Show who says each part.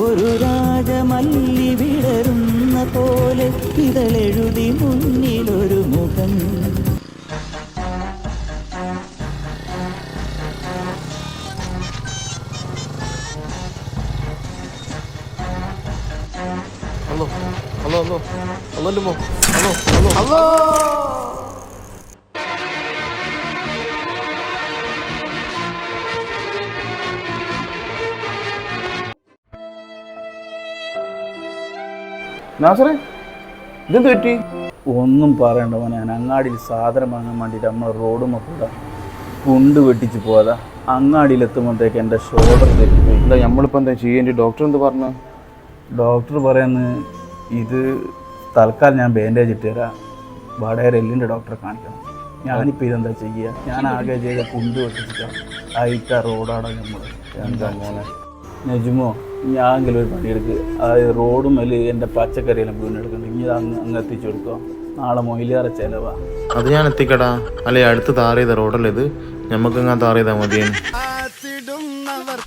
Speaker 1: ഒരു രാജമല്ലി വിടരുന്ന പോലെ ഇതളെഴുതി മുന്നിലൊരു മുഖം.
Speaker 2: Hello hello hello. Hello hello hello. Hello. നാസറേ ഇതെന്ത് പറ്റി?
Speaker 3: ഒന്നും പറയണ്ട മോനെ. ഞാൻ അങ്ങാടിയിൽ സാധനം വാങ്ങാൻ വേണ്ടിയിട്ട് നമ്മളെ റോഡ് കൂടെ കുണ്ട് വെട്ടിച്ച് അങ്ങാടിയിൽ അങ്ങാടിയിലെത്തുമ്പോഴത്തേക്ക് എന്റെ ഷോൾഡർ തെറ്റിപ്പോയി
Speaker 2: എന്താ നമ്മളിപ്പോൾ എന്താ ചെയ്യേണ്ടി ഡോക്ടർ എന്ത് പറഞ്ഞു?
Speaker 3: ഡോക്ടർ പറയുന്നത് ഇത് തൽക്കാലം ഞാൻ ബാൻഡേജ് ഇട്ട് തരാം. വടകര എല്ലിന്റെ ഡോക്ടറെ കാണിക്കണം. ഞാനിപ്പോൾ ഇതെന്താ ചെയ്യുക ഞാൻ ആകെ ചെയ്ത കുണ്ട് വെട്ടിച്ചിട്ടാണ് ആയിട്ട റോഡാണ് നമ്മൾ എന്താ മോനെ? നജുമോ ഞാനെങ്കിലും ഒരു പണിയെടുക്ക്. അതായത് റോഡും മേൽ എന്റെ പച്ചക്കറിയെല്ലാം വീണെടുക്കണം. ഇനി ഇത് അങ്ങ് അങ്ങ് എത്തിച്ചു കൊടുക്കുക നാളെ മൊയിലേറെ ചിലവാ.
Speaker 2: അത് ഞാൻ എത്തിക്കടാ. അല്ലെ അടുത്ത് താർ ചെയ്ത റോഡല്ലേ ഇത്? നമുക്ക് ഇങ്ങനെ താർ ചെയ്താൽ
Speaker 4: കാത്തിടുന്നവർ